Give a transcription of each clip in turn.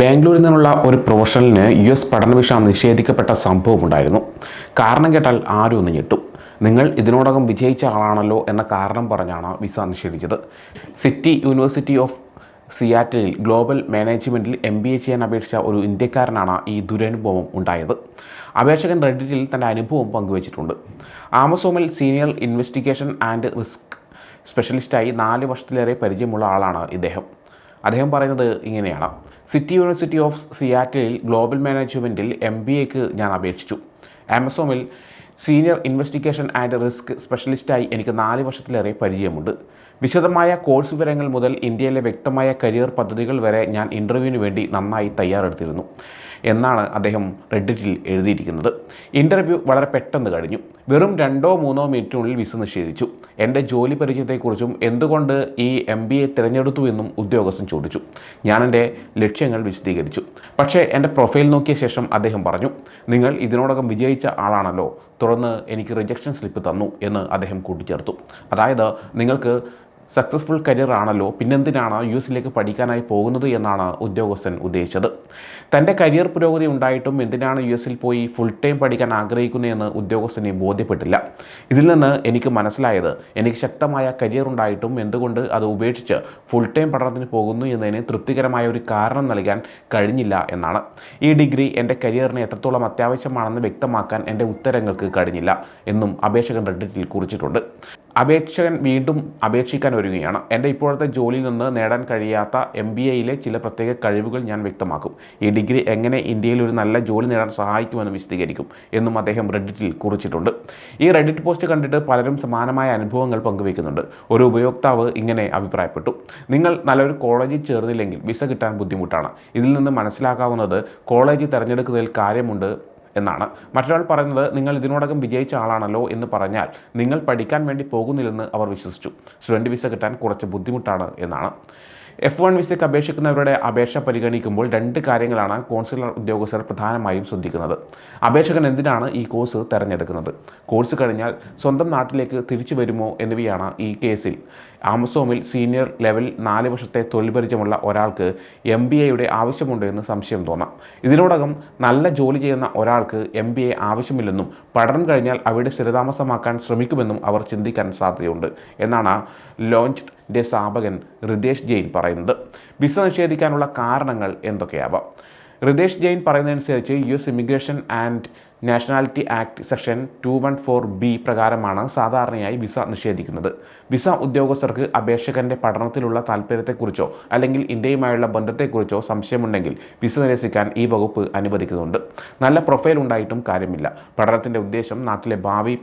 ബാംഗ്ലൂരിൽ നിന്നുള്ള ഒരു പ്രൊഫഷണലിന് യു എസ് പഠന നിഷേധിക്കപ്പെട്ട നിഷേധിക്കപ്പെട്ട സംഭവമുണ്ടായിരുന്നു കാരണം കേട്ടാൽ ആരും ഒന്ന് ഞെട്ടും. നിങ്ങൾ ഇതിനോടകം വിജയിച്ച ആളാണല്ലോ എന്ന കാരണം പറഞ്ഞാണ് വിസ നിഷേധിച്ചത്. സിറ്റി യൂണിവേഴ്സിറ്റി ഓഫ് സിയാറ്റലിൽ ഗ്ലോബൽ മാനേജ്മെന്റിൽ എം ബി എ ചെയ്യാൻ അപേക്ഷിച്ച ഒരു ഇന്ത്യക്കാരനാണ് ഈ ദുരനുഭവം ഉണ്ടായത്. അപേക്ഷകൻ റെഡിറ്റിൽ തന്റെ അനുഭവം പങ്കുവച്ചിട്ടുണ്ട്. ആമസോമിൽ സീനിയർ ഇൻവെസ്റ്റിഗേഷൻ ആൻഡ് റിസ്ക് സ്പെഷ്യലിസ്റ്റായി നാല് വർഷത്തിലേറെ പരിചയമുള്ള ആളാണ് ഇദ്ദേഹം. അദ്ദേഹം പറയുന്നത് ഇങ്ങനെയാണ്. സിറ്റി യൂണിവേഴ്സിറ്റി ഓഫ് സിയാറ്റലിൽ ഗ്ലോബൽ മാനേജ്മെന്റിൽ എം ബി എക്ക് ഞാൻ അപേക്ഷിച്ചു. ആമസോമിൽ സീനിയർ ഇൻവെസ്റ്റിഗേഷൻ ആൻഡ് റിസ്ക് സ്പെഷ്യലിസ്റ്റായി എനിക്ക് നാല് വർഷത്തിലേറെ പരിചയമുണ്ട്. വിശദമായ കോഴ്സ് വിവരങ്ങൾ മുതൽ ഇന്ത്യയിലെ വ്യക്തമായ കരിയർ പദ്ധതികൾ വരെ ഞാൻ ഇന്റർവ്യൂവിന് വേണ്ടി നന്നായി തയ്യാറെടുത്തിരുന്നു. എന്നാണ് അദ്ദേഹം റെഡിറ്റിൽ എഴുതിയിരിക്കുന്നത്. ഇന്റർവ്യൂ വളരെ പെട്ടെന്ന് കഴിഞ്ഞു. വെറും രണ്ടോ മൂന്നോ മിനിറ്റിനുള്ളിൽ വിസ നിഷേധിച്ചു. എന്റെ ജോലി പരിചയത്തെക്കുറിച്ചും എന്തുകൊണ്ട് ഈ എം ബി എ തിരഞ്ഞെടുത്തു എന്നും ഉദ്യോഗസ്ഥൻ ചോദിച്ചു. ഞാൻ എന്റെ ലക്ഷ്യങ്ങൾ വിശദീകരിച്ചു. പക്ഷേ എന്റെ പ്രൊഫൈൽ നോക്കിയ ശേഷം അദ്ദേഹം പറഞ്ഞു നിങ്ങൾ ഇതിനോടകം വിജയിച്ച ആളാണല്ലോ. തുടർന്ന് എനിക്ക് റിജക്ഷൻ സ്ലിപ്പ് തന്നു എന്ന് അദ്ദേഹം കൂട്ടിച്ചേർത്തു. അതായത് നിങ്ങൾക്ക് സക്സസ്ഫുൾ കരിയർ ആണല്ലോ പിന്നെന്തിനാണ് യു എസിലേക്ക് പഠിക്കാനായി പോകുന്നത് എന്നാണ് ഉദ്യോഗസ്ഥൻ ഉദ്ദേശിച്ചത്. തന്റെ കരിയർ പുരോഗതി ഉണ്ടായിട്ടും എന്തിനാണ് യു എസിൽ പോയി ഫുൾ ടൈം പഠിക്കാൻ ആഗ്രഹിക്കുന്നതെന്ന് ഉദ്യോഗസ്ഥനെ ബോധ്യപ്പെട്ടില്ല. ഇതിൽ നിന്ന് എനിക്ക് മനസ്സിലായത് എനിക്ക് ശക്തമായ കരിയർ ഉണ്ടായിട്ടും എന്തുകൊണ്ട് അത് ഉപേക്ഷിച്ച് ഫുൾ ടൈം പഠനത്തിന് പോകുന്നു എന്നതിന് തൃപ്തികരമായ ഒരു കാരണം നൽകാൻ കഴിഞ്ഞില്ല എന്നാണ്. ഈ ഡിഗ്രി എന്റെ കരിയറിന് എത്രത്തോളം അത്യാവശ്യമാണെന്ന് വ്യക്തമാക്കാൻ എന്റെ ഉത്തരങ്ങൾക്ക് കഴിഞ്ഞില്ല എന്നും അപേക്ഷകൻ റെഡിറ്റിൽ കുറിച്ചിട്ടുണ്ട്. അപേക്ഷകൻ വീണ്ടും അപേക്ഷിക്കാൻ ഒരുങ്ങുകയാണ്. എന്റെ ഇപ്പോഴത്തെ ജോലിയിൽ നിന്ന് നേടാൻ കഴിയാത്ത എം ബി എയിലെ ചില പ്രത്യേക കഴിവുകൾ ഞാൻ വ്യക്തമാക്കും. ഈ ഡിഗ്രി എങ്ങനെ ഇന്ത്യയിൽ ഒരു നല്ല ജോലി നേടാൻ സഹായിക്കുമെന്ന് വിശദീകരിക്കും എന്നും അദ്ദേഹം റെഡിറ്റിൽ കുറിച്ചിട്ടുണ്ട്. ഈ റെഡിറ്റ് പോസ്റ്റ് കണ്ടിട്ട് പലരും സമാനമായ അനുഭവങ്ങൾ പങ്കുവയ്ക്കുന്നുണ്ട്. ഒരു ഉപയോക്താവ് ഇങ്ങനെ അഭിപ്രായപ്പെട്ടു. നിങ്ങൾ നല്ലൊരു കോളേജിൽ ചേർന്നില്ലെങ്കിൽ വിസ കിട്ടാൻ ബുദ്ധിമുട്ടാണ്. ഇതിൽ നിന്ന് മനസ്സിലാക്കാവുന്നത് കോളേജ് തിരഞ്ഞെടുക്കുന്നതിൽ കാര്യമുണ്ട് എന്നാണ്. മറ്റൊരാൾ പറയുന്നത് നിങ്ങൾ ഇതിനോടകം വിജയിച്ച ആളാണല്ലോ എന്ന് പറഞ്ഞാൽ നിങ്ങൾ പഠിക്കാൻ വേണ്ടി പോകുന്നില്ലെന്ന് അവർ വിശ്വസിച്ചു. സ്റ്റുഡന്റ് വിസ കിട്ടാൻ കുറച്ച് ബുദ്ധിമുട്ടാണ് എന്നാണ്. എഫ് വൺ വിസയ്ക്ക് അപേക്ഷിക്കുന്നവരുടെ അപേക്ഷ പരിഗണിക്കുമ്പോൾ രണ്ട് കാര്യങ്ങളാണ് കോൺസുലർ ഉദ്യോഗസ്ഥർ പ്രധാനമായും ശ്രദ്ധിക്കുന്നത്. അപേക്ഷകൻ എന്തിനാണ് ഈ കോഴ്സ് തിരഞ്ഞെടുക്കുന്നത്? കോഴ്സ് കഴിഞ്ഞാൽ സ്വന്തം നാട്ടിലേക്ക് തിരിച്ചു വരുമോ എന്നിവയാണ് ഈ കേസിൽ. ആമസോമിൽ സീനിയർ ലെവൽ നാല് വർഷത്തെ തൊഴിൽ പരിചയമുള്ള ഒരാൾക്ക് എം ബി എയുടെ ആവശ്യമുണ്ടോ എന്ന് സംശയം തോന്നാം. ഇതിനോടകം നല്ല ജോലി ചെയ്യുന്ന ഒരാൾക്ക് എം ബി എ ആവശ്യമില്ലെന്നും പഠനം കഴിഞ്ഞാൽ അവിടെ സ്ഥിരതാമസമാക്കാൻ ശ്രമിക്കുമെന്നും അവർ ചിന്തിക്കാൻ സാധ്യതയുണ്ട് എന്നാണ് ലോഞ്ച്ന്റെ സ്ഥാപകൻ റിതേഷ് ജെയിൻ പറയുന്നത്. വിസ നിഷേധിക്കാനുള്ള കാരണങ്ങൾ എന്തൊക്കെയാവാം? റിതേഷ് ജെയിൻ പറയുന്നതനുസരിച്ച് U S immigration and nationality act section two one four B പ്രകാരമാണ് സാധാരണയായി വിസ നിഷേധിക്കുന്നത്. വിസ ഉദ്യോഗസ്ഥർക്ക് അപേക്ഷകന്റെ പഠനത്തിലുള്ള താല്പര്യത്തെക്കുറിച്ചോ അല്ലെങ്കിൽ ഇന്ത്യയുമായുള്ള ബന്ധത്തെക്കുറിച്ചോ സംശയമുണ്ടെങ്കിൽ വിസ നിരസിക്കാൻ ഈ വകുപ്പ് അനുവദിക്കുന്നുണ്ട്. നല്ല പ്രൊഫൈൽ ഉണ്ടായിട്ടും കാര്യമില്ല. പഠനത്തിന്റെ ഉദ്ദേശം നാട്ടിലെ ഭാവി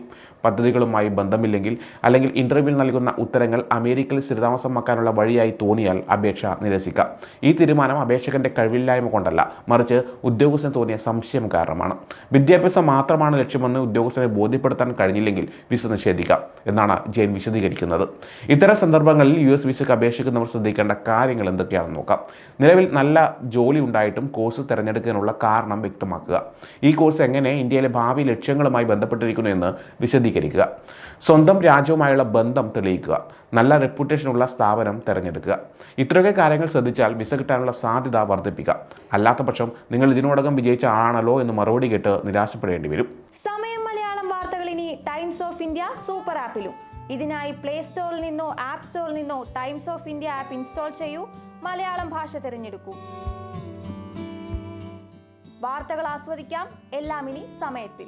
പദ്ധതികളുമായി ബന്ധമില്ലെങ്കിൽ അല്ലെങ്കിൽ ഇന്റർവ്യൂവിൽ നൽകുന്ന ഉത്തരങ്ങൾ അമേരിക്കയിൽ സ്ഥിരതാമസമാക്കാനുള്ള വഴിയായി തോന്നിയാൽ അപേക്ഷ നിരസിക്കാം. ഈ തീരുമാനം അപേക്ഷകന്റെ കഴിവില്ലായ്മ കൊണ്ടല്ല മറിച്ച് ഉദ്യോഗസ്ഥന് തോന്നിയ സംശയം കാരണമാണ്. വിദ്യാഭ്യാസം മാത്രമാണ് ലക്ഷ്യമെന്ന് ഉദ്യോഗസ്ഥനെ ബോധ്യപ്പെടുത്താൻ കഴിഞ്ഞില്ലെങ്കിൽ വിസ നിഷേധിക്കാം എന്നാണ് ജെയിൻ വിശദീകരിക്കുന്നത്. ഇത്തരം സന്ദർഭങ്ങളിൽ യു എസ് വിസയ്ക്ക് അപേക്ഷിക്കുന്നവർ ശ്രദ്ധിക്കേണ്ട കാര്യങ്ങൾ എന്തൊക്കെയാണെന്ന് നോക്കാം. നിലവിൽ നല്ല ജോലി ഉണ്ടായിട്ടും കോഴ്സ് തിരഞ്ഞെടുക്കാനുള്ള കാരണം വ്യക്തമാക്കുക. ഈ കോഴ്സ് എങ്ങനെ ഇന്ത്യയിലെ ഭാവി ലക്ഷ്യങ്ങളുമായി ബന്ധപ്പെട്ടിരിക്കുന്നു എന്ന് വിശദീകരിക്കുക സ്വന്തം രാജ്യവുമായുള്ള ബന്ധം തെളിയിക്കുക. നല്ല റെപ്യൂട്ടേഷനുള്ള സ്ഥാപനം തിരഞ്ഞെടുക്കുക. ഇത്രയൊക്കെ കാര്യങ്ങൾ ശ്രദ്ധിച്ചാൽ വിസ കിട്ടാനുള്ള സാധ്യത വർദ്ധിപ്പിക്കുക. അല്ലാത്ത പക്ഷം നിങ്ങൾ ഇതിനോടകം വിജയിച്ച ആളാണല്ലോ എന്ന് മറുപടി കേട്ട് നിരാശപ്പെടേണ്ടി വരും. സമയം മലയാളം വാർത്തകൾ ഇനി ടൈംസ് ഓഫ് ഇന്ത്യ സൂപ്പർ ആപ്പിലും ഇതിനായി പ്ലേ സ്റ്റോറിൽ നിന്നോ ആപ്പ് സ്റ്റോറിൽ നിന്നോ times of India app install ചെയ്യൂ. മലയാളം ഭാഷ തിരഞ്ഞെടുക്കൂ. വാർത്തകൾ ആസ്വദിക്കാം. എല്ലാം ഇനി സമയത്തിൽ.